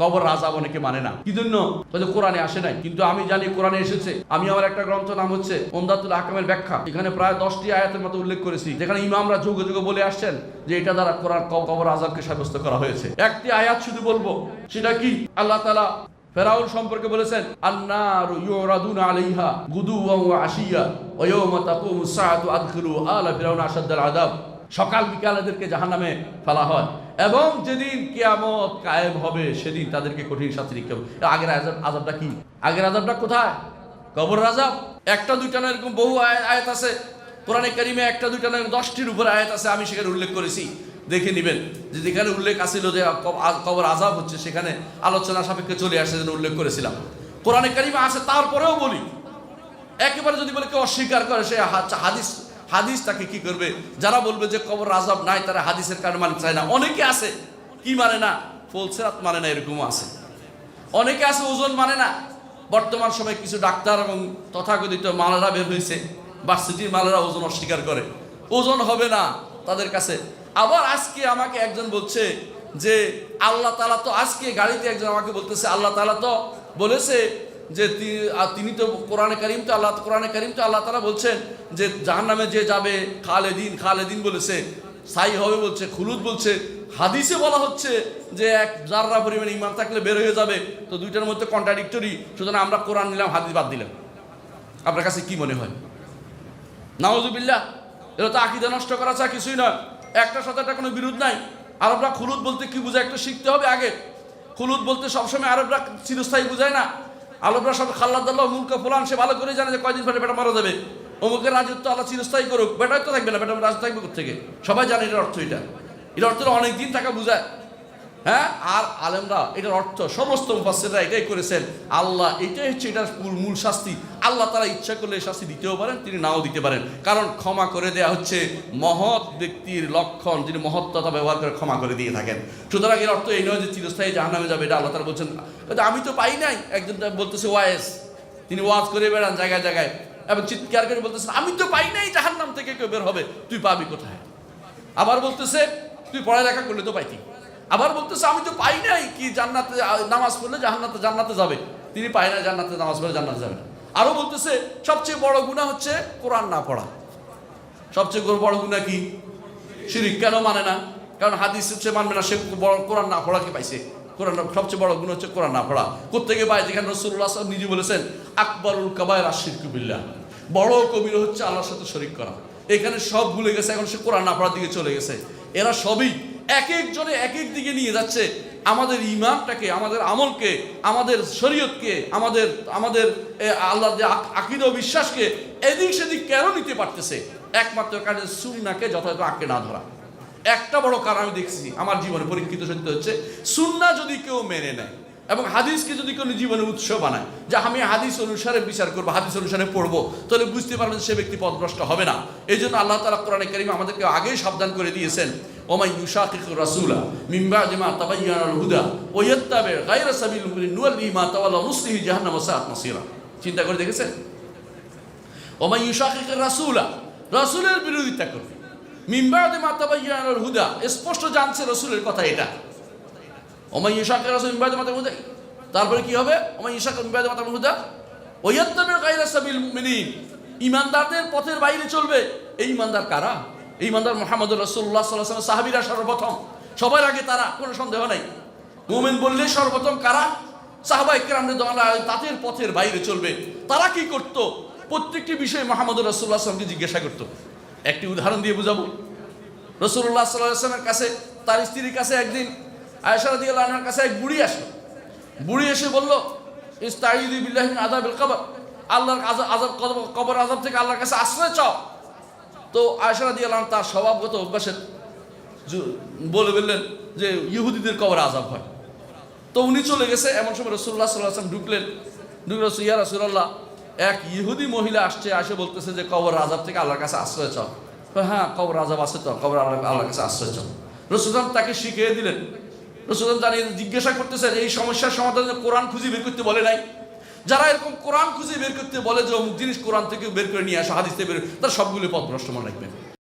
কবর আজাব অনেকে মানে না। কি জন্য বলে কোরআনে আসে নাই। কিন্তু আমি জানি কোরআনে এসেছে। আমি আমার একটা গ্রন্থ নাম হচ্ছে ওমদাতুল আহকামের ব্যাখ্যা। এখানে প্রায় দশটি আয়াতের মতো উল্লেখ করেছি। যেখানে ইমামরা যুগে যুগে বলে আসছেন যে এটা দ্বারা কোরআন কবর আজাবকে সাব্যস্ত করা হয়েছে। একটি আয়াত শুধু বলব। সেটা কি? আল্লাহ তালা ফেরাউন সম্পর্কে বলেছেন, আন্নারু ইউরাদুনা আলাইহা গুদুওয়া ওয়া আশিয়া, ওয়া তাকুমু সাআতু আদখিলু আলা ফিরাউন আশাদ্দাল আযাব। সকাল বিকাল এদেরকে জাহান্নামে ফেলা হয়। এবং যেদিন কিয়ামত কায়েম হবে, সেদিন তাদেরকে কঠিন শাস্তি দিতে হবে। আগের আজাব আজাবটা কি? আগের আজাবটা কোথায়? কবর আজাব একটা, দুইটা না এরকম বহু আয়- আয়াত আছে। কোরআনে কারিমে একটা, দুইটা না দশটির উপরে আয়াত আছে, আমি সেখানে উল্লেখ করেছি। দেখে নেবেন। যে যেখানে উল্লেখ আসিল যে কবর আজাব হচ্ছে, সেখানে আলোচনা সাপেক্ষে চলে আসে যেন উল্লেখ করেছিলাম। কোরআনে কারিমে আছে, তারপরেও বলি। একেবারে যদি বলে কেউ অস্বীকার করে, সে হাদিস হাদিস তাকে কি করবে? যারা বলবে যে কবর আজাব নাই, তারা হাদিসের কারণে মানতে চায় না। অনেকে আছে, কি মানে না? ফলসেরাত মানে না, এরকমও আছে। অনেকে আছে, ওজন মানে না। বর্তমান সময়ে কিছু ডাক্তার এবং তথাকথিত মালারা বের হয়েছে, ভার্সিটির মালারা ওজন অস্বীকার করে। ওজন হবে না তাদের কাছে। আবার আজকে আমাকে একজন বলছে যে, আল্লাহ তালা তো আজকে গাড়িতে একজন আমাকে বলতেছে, আল্লাহ তালা তো বলেছে যে তিনি তো কোরআনে করিম, তো আল্লাহ, কোরআনে কারিম তো আল্লাহ তালা বলছেন যে যার নামে যে যাবে খালে দিন খালে দিন বলেছে সাই হবে বলছে, খুলুদ বলছে, হাদিসে বলা হচ্ছে যে এক জাররা পরিমাণ ইমান থাকলে বের হয়ে যাবে, তো দুইটার মধ্যে কন্ট্রাডিক্টরি সুতরাং আমরা কোরআন নিলাম, হাদিস বাদ দিলাম। আপনার কাছে কি মনে হয়? নাওজুবিল্লাহ এটা তো আকিদা নষ্ট করা ছাড়া কিছুই নয়। একটার সাথে একটা কোনো বিরোধ নাই। আরবরা খুলুদ বলতে কি বোঝায় একটা শিখতে হবে আগে। খুলুদ বলতে সবসময় আরবরা চিরস্থায়ী বোঝায় না। আরবরা সব খাল্লাদাল্লাহ, মুলকা ফুলান, সে ভালো করে জানে যে কয়দিন পরে বেটা মারা যাবে। অমুকের রাজত্ব আল্লাহ চিরস্থায়ী করুক। বেটাই তো থাকবে না, বেটা রাজত্ব থাকবে থেকে সবাই জানে এটার অর্থ এটা। এটার অর্থ অনেক দিন থাকা বোঝায়। হ্যাঁ? আর আলেমরা এটার অর্থ, সমস্ত মুফাসিররা এটাই করেছেন। আল্লাহ এটাই হচ্ছে এটার মূল শাস্তি। আল্লাহ তারা ইচ্ছা করলে শাস্তি দিতেও পারেন, তিনি নাও দিতে পারেন। কারণ ক্ষমা করে দেয়া হচ্ছে মহৎ ব্যক্তির লক্ষণ, যিনি মহত্বতা ব্যবহার করে ক্ষমা করে দিয়ে থাকেন। সুতরাং এর অর্থ এই নয় যে চিরস্থায়ী জাহান্নামে যাবে, এটা আল্লাহ তারা বলছেন। আমি তো পাই নাই, একজন বলতেছে ওয়াইস, তিনি ওয়াজ করে বেড়ান জায়গায় জায়গায়, এবং চিৎকার করে বলতেছে, আমি তো পাই নাই জাহান্নাম থেকে কেউ বের হবে, তুই পাবি কোথায়? আবার বলতেছে, তুই পড়ালেখা করলে তো পাইতি। আবার বলতেছে, আমি তো পাই নাই কি জান্নাতে নামাজ পড়লে জান্নাতে জান্নাতে যাবে। তিনি পায় না জান্নাতে, নামাজ পড়লে জান্নাতে যাবে না। আরও বলতেছে, সবচেয়ে বড় গুণা হচ্ছে কোরআন না পড়া। সবচেয়ে বড় গুণা কি? শিরিক। কেন মানে না? কারণ হাদিস হচ্ছে, মানবে না সে কোরআন না পড়াকে পাইছে? কোরআন সবচেয়ে বড় গুণ হচ্ছে কোরআন না পড়া। কোথেকে পায়? যেখানে রসুল্লাহ নিজে বলেছেন, আকবরুল কাবায় রাশির কুবিল্লা বড় কবির হচ্ছে আল্লাহর সাথে শরিক করা। এখানে সব ভুলে গেছে, এখন সে কোরআন না পড়ার দিকে চলে গেছে। এরা সবই এক একজনে এক এক দিকে নিয়ে যাচ্ছে। আমাদের ইমানটাকে, আমাদের আমলকে, আমাদের শরীয়তকে, আমাদের আমাদের আল্লাহ যে আকিদ বিশ্বাসকে এদিক সেদিক কেন নিতে পারতেছে? একমাত্র কারণে সুন্নাকে যথাযথ আঁকে না ধরা। একটা বড় কারণ আমি দেখছি, আমার জীবনে পরীক্ষিত সত্য হচ্ছে, সুন্না যদি কেউ মেনে নেয় এবং হাদিসকে যদি কেউ জীবনে উৎস বানায়, যে আমি হাদিস অনুসারে বিচার করব, হাদিস অনুসারে পড়ব, তাহলে বুঝতে পারবেন সে ব্যক্তি পথভ্রষ্ট হবে না। এই জন্য আল্লাহ তালা কোরআনে করিম আমাদেরকে আগেই সাবধান করে দিয়েছেন, ওমাই রাসূলা বাদি মা তাবায়্যানাল হুদা ওয়া ইয়াত্তাবি গায়রা সাবিল নুসলিহি জাহান্নাম সাআত মাসীরা। চিন্তা করে দেখেছেন? ওমাই ইউশাকিক রাসূলা, রাসূলের বিরোধিতা করবে। মিন বাদি মা হুদা, স্পষ্ট জানছে রাসূলের কথা এটা। ওমাই ইশাকের রাসূল মিন মাতা হুদা। তারপরে কি হবে? ওমাই ইশাকের মিন বাদি মা তাবায়্যানাল হুদা। ওয়া ইয়াত্তাবি গায়রা সাবিল মুমিনিন। ইমানদারদের পথের বাইরে চলবে। এই ইমানদার কারা? এই ইমানদার মোহাম্মদ রসুল্লাহ সাল্লাহ সাহাবিরা সর্বপ্রথম। সবার আগে তারা, কোনো সন্দেহ নাই। মোমেন বললে সর্বপ্রথম কারা? সাহাবা ইকরামদের দলা তাদের পথের বাইরে চলবে। তারা কি করত? প্রত্যেকটি বিষয়ে মোহাম্মদ রসুল্লাহ আসলামকে জিজ্ঞাসা করত। একটি উদাহরণ দিয়ে বুঝাবো। রসুল্লাহ সাল্লাহ আসলামের কাছে, তার স্ত্রীর কাছে একদিন আয়সারদি আল্লাহর কাছে এক বুড়ি আসলো। বুড়ি এসে বলল ইস্তাইদি বিল্লাহ আদাবিল কবর। আল্লাহর আজাব কবর- আজাব থেকে আল্লাহর কাছে আশ্রয় চাও। তো আয়সারা দিয়ে আল্লাহ তার স্বভাবগত অভ্যাসের বলে বললেন যে ইহুদিদের কবর আজাব হয়। তো উনি চলে গেছে। এমন সময় রসুল্লাহ সাল্লাহ আসলাম ঢুকলেন। ঢুকলে ইয়া রসুল্লাহ এক ইহুদি মহিলা আসছে আসে বলতেছে যে কবর আজাব থেকে আল্লাহর কাছে আশ্রয় চাও। হ্যাঁ কবর আজাব আছে তো, কবর আল্লাহ আল্লাহর কাছে আশ্রয় চাও। রসুলাম তাকে শিখিয়ে দিলেন জিজ্ঞাসা করতেছেন, এই সমস্যার সমাধানে কোরআন খুঁজে বের করতে বলে নাই? যারা এরকম কোরআন খুঁজে বের করতে বলে যে অমুক জিনিস কোরআন থেকে বের করে নিয়ে আসা, হাদিস থেকে বের তার সবগুলো পথ ভ্রষ্ট মনে রাখবেন।